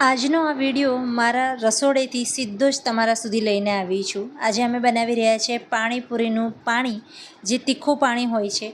આજનો આ વીડિયો મારા રસોડેથી સીધો જ તમારા સુધી લઈને આવી છું. આજે અમે બનાવી રહ્યા છીએ પાણીપુરીનું પાણી, જે તીખું પાણી હોય છે.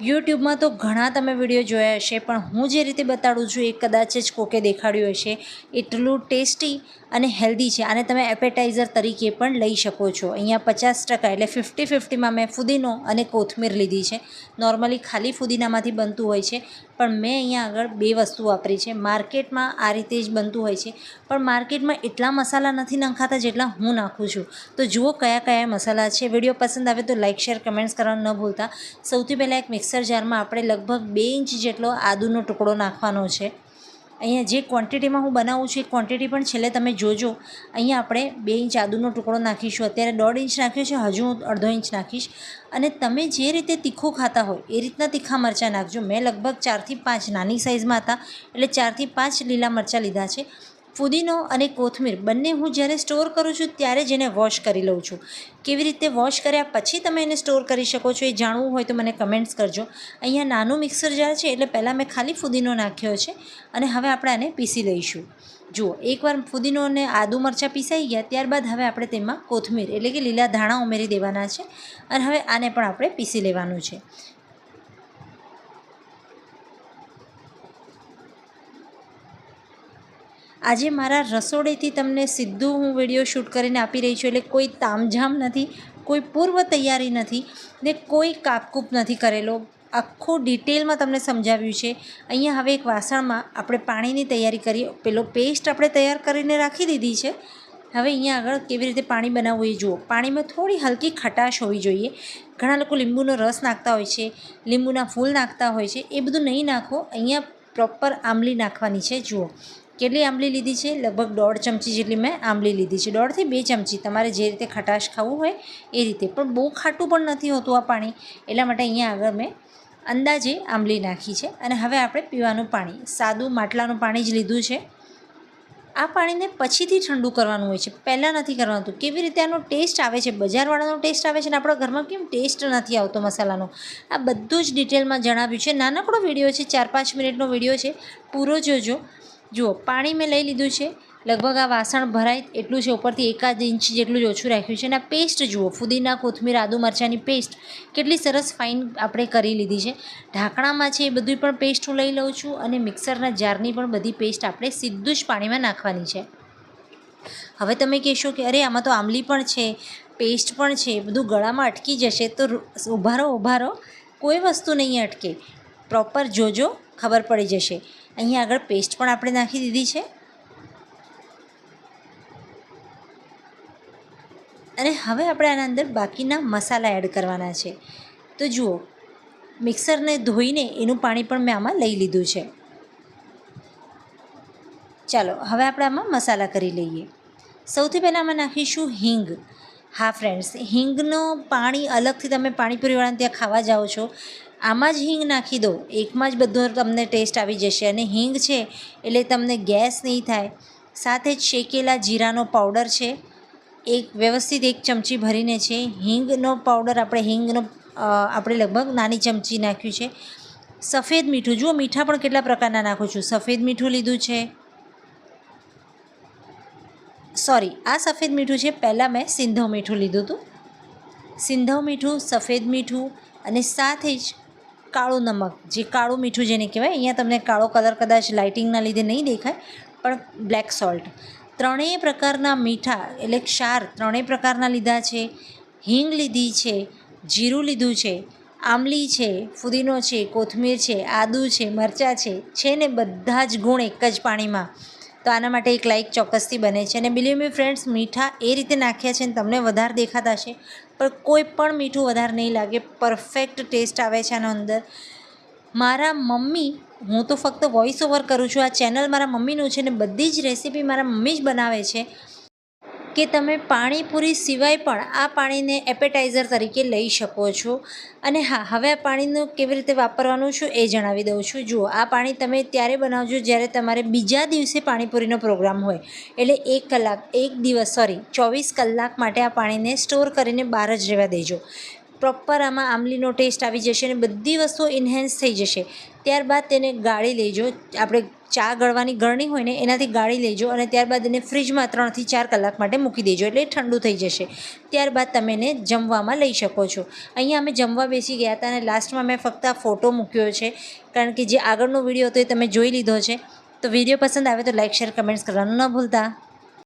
યુટ્યુબમાં તો ઘણા તમે વીડિયો જોયા હશે, પણ હું જે રીતે બતાડું છું એ કદાચ જ કોકે દેખાડ્યું હશે. એટલું ટેસ્ટી અને હેલ્ધી છે. આને તમે એપેટાઇઝર તરીકે પણ લઈ શકો છો. અહીંયા પચાસ ટકા એટલે ફિફ્ટી ફિફ્ટીમાં મેં ફુદીનો અને કોથમીર લીધી છે. નોર્મલી ખાલી ફુદીનામાંથી બનતું હોય છે. પણ મેં અહીંયા આગળ બે વસ્તુ વાપરી છે. માર્કેટમાં આ રીતે જ બનતું હોય છે. પણ માર્કેટમાં એટલા મસાલા નથી નાખાતા જેટલા હું નાખું છું. તો જુઓ કયા કયા મસાલા છે. વીડિયો પસંદ આવે તો લાઇક શેર કમેન્ટ્સ કરવાનું ન ભૂલતા. સૌથી પહેલાં એક મિક્સર જારમાં આપણે લગભગ બે ઇંચ જેટલો આદુનો ટુકડો નાખવાનો છે. અહીંયા જે ક્વોન્ટિટીમાં હું બનાવું છું એ ક્વોન્ટિટી પણ છેલ્લે તમે જોજો. અહીંયા આપણે બે ઇંચ આદુનો ટુકડો નાખીશું. અત્યારે દોઢ ઇંચ નાખ્યો છે, હજુ હું અડધો ઇંચ નાખીશ. અને તમે જે રીતે તીખું ખાતા હોય એ રીતના તીખા મરચાં નાખજો. મેં લગભગ ચારથી પાંચ નાની સાઇઝમાં હતા, એટલે ચારથી પાંચ લીલા મરચાં લીધા છે. ફુદીનો અને કોથમીર બંને હું જ્યારે સ્ટોર કરું છું ત્યારે જ એને વોશ કરી લઉં છું. કેવી રીતે વોશ કર્યા પછી તમે એને સ્ટોર કરી શકો છો એ જાણવું હોય તો મને કમેન્ટ્સ કરજો. અહીંયા નાનું મિક્સર જાર છે એટલે પહેલાં મેં ખાલી ફુદીનો નાખ્યો છે અને હવે આપણે આને પીસી લઈશું. જુઓ, એકવાર ફુદીનો અને આદુ મરચાં પીસાઈ ગયા ત્યારબાદ હવે આપણે તેમાં કોથમીર એટલે કે લીલા ધાણા ઉમેરી દેવાના છે અને હવે આને પણ આપણે પીસી લેવાનું છે. આજે મારા રસોડેથી તમને સીધું હું વીડિયો શૂટ કરીને આપી રહી છું એટલે કોઈ તામઝામ નથી, કોઈ પૂર્વ તૈયારી નથી ને કોઈ કાપકૂપ નથી કરેલો. આખું ડિટેલમાં તમને સમજાવ્યું છે. અહીંયા હવે એક વાસણમાં આપણે પાણીની તૈયારી કરીએ. પેલો પેસ્ટ આપણે તૈયાર કરીને રાખી દીધી છે. હવે અહીંયા આગળ કેવી રીતે પાણી બનાવવું એ જુઓ. પાણીમાં થોડી હલકી ખટાશ હોવી જોઈએ. ઘણા લોકો લીંબુનો રસ નાખતા હોય છે, લીંબુના ફૂલ નાખતા હોય છે. એ બધું નહીં નાખો. અહીંયા પ્રોપર આંબલી નાખવાની છે. જુઓ. કેટલી આંબલી લીધી છે? લગભગ દોઢ ચમચી જેટલી મેં આંબલી લીધી છે. દોઢથી બે ચમચી. તમારે જે રીતે ખટાશ ખાવું હોય એ રીતે. પણ બહુ ખાટું પણ નથી હોતું આ પાણી. એટલા માટે અહીંયા આગળ મેં અંદાજે આંબલી નાખી છે. અને હવે આપણે પીવાનું પાણી. સાદું માટલાનું પાણી જ લીધું છે. આ પાણીને પછીથી ઠંડુ કરવાનું હોય છે. પહેલાં નથી કરવાનું કેવી રીતે આનો ટેસ્ટ આવે છે? બજારવાળાનો ટેસ્ટ આવે છે ને આપણા ઘરમાં કેમ ટેસ્ટ નથી આવતો મસાલાનો? આ બધું જ ડિટેલમાં જણાવ્યું છે. નાનકડો વીડિયો છે. ચાર પાંચ મિનિટનો વીડિયો છે. પૂરો જોજો. જુઓ, પાણી મેં લઈ લીધું છે. લગભગ આ વાસણ ભરાય એટલું છે, ઉપરથી એકાદ ઇંચ જેટલું જ ઓછું રાખ્યું છે. અને પેસ્ટ જુઓ, ફુદીના, કોથમીર, આદુ મરચાંની પેસ્ટ કેટલી સરસ ફાઇન આપણે કરી લીધી છે. ઢાંકણામાં છે એ બધું પણ પેસ્ટ હું લઈ લઉં છું અને મિક્સરના જારની પણ બધી પેસ્ટ આપણે સીધું જ પાણીમાં નાખવાની છે. હવે તમે કહેશો કે અરે, આમાં તો આંબલી પણ છે, પેસ્ટ પણ છે, બધું ગળામાં અટકી જશે, તો ઉભારો ઉભારો. કોઈ વસ્તુ નહીં અટકે. પ્રોપર જોજો, ખબર પડી જશે. અહીંયા આગળ પેસ્ટ પણ આપણે નાખી દીધી છે. અને હવે આપણે આના અંદર બાકીના મસાલા એડ કરવાના છે. તો જુઓ મિક્સરને ધોઈને એનું પાણી પણ મેં આમાં લઈ લીધું છે. ચાલો, હવે આપણે આમાં મસાલા કરી લઈએ. સૌથી પહેલાં આમાં નાખીશું હિંગ. હા ફ્રેન્ડ્સ હિંગનું પાણી અલગથી તમે પાણીપુરીવાળાને ત્યાં ખાવા જાઓ છો, આમાં જ હિંગ નાખી દો, એકમાં જ બધો તમને ટેસ્ટ આવી જશે. અને હિંગ છે, એટલે તમને ગેસ નહીં થાય, સાથે જ શેકેલા જીરાનો પાવડર છે, એક વ્યવસ્થિત એક ચમચી ભરીને છે. હિંગનો પાવડર આપણે હિંગનો આપણે લગભગ નાની ચમચી નાખ્યું છે. સફેદ મીઠું, જુઓ મીઠા પણ કેટલા પ્રકારના નાખું છું. સફેદ મીઠું લીધું છે સોરી, આ સફેદ મીઠું છે. પહેલાં મેં સિંધવ મીઠું લીધું હતું. સિંધવ મીઠું, સફેદ મીઠું અને સાથે જ કાળું નમક. જે કાળું મીઠું જેને કહેવાય, અહીંયા તમને કાળો કલર કદાચ લાઇટિંગના લીધે નહીં દેખાય, પણ બ્લેક સોલ્ટ. ત્રણેય પ્રકારના મીઠા, એટલે ક્ષાર, ત્રણેય પ્રકારના લીધા છે. હિંગ લીધી છે, જીરું લીધું છે, આમલી છે, ફુદીનો છે, કોથમીર છે, આદુ છે, મરચાં છે છે ને બધા જ ગુણ એક જ પાણીમાં. તો આના માટે એક લાઇક ચોક્કસથી બને છે. અને બિલીવ મી ફ્રેન્ડ્સ મીઠા એ રીતે નાખ્યા છે ને તમને વધારે દેખાતા છે પણ કોઈ પણ મીઠું વધારે નહીં લાગે. પરફેક્ટ ટેસ્ટ આવે છે આનો અંદર. મારા મમ્મી, હું તો ફક્ત વોઇસ ઓવર કરું છું. આ ચેનલ મારા મમ્મીનું છે ને બધી જ રેસીપી મારા મમ્મી જ બનાવે છે. કે તમે પાણીપુરી સિવાય પણ આ પાણીને એપેટાઇઝર તરીકે લઈ શકો છો. અને હા, હવે આ પાણીનું કેવી રીતે વાપરવાનું છું એ જણાવી દઉં છું. જુઓ, આ પાણી તમે ત્યારે બનાવજો જ્યારે તમારે બીજા દિવસે પાણીપુરીનો પ્રોગ્રામ હોય. એટલે એક કલાક, એક દિવસ સોરી ચોવીસ કલાક માટે આ પાણીને સ્ટોર કરીને બહાર જ રહેવા દેજો. પ્રોપર આમાં આંબલીનો ટેસ્ટ આવી જશે અને બધી વસ્તુઓ ઇન્હેન્સ થઈ જશે. ત્યારબાદ તેને ગાળી લેજો. આપણે ચા ગળવાની ગળણી હોય ને, એનાથી ગાળી લેજો અને ત્યારબાદ એને ફ્રીજમાં ત્રણથી ચાર કલાક માટે મૂકી દેજો, એટલે ઠંડુ થઈ જશે. ત્યારબાદ તમે એને જમવામાં લઈ શકો છો. અહીંયા અમે જમવા બેસી ગયા હતા અને લાસ્ટમાં મેં ફક્ત આ ફોટો મૂક્યો છે. કારણ કે જે આગળનો વીડિયો હતો એ તમે જોઈ લીધો છે. તો વીડિયો પસંદ આવે તો લાઇક શેર, કમેન્ટ્સ કરવાનું ન ભૂલતા.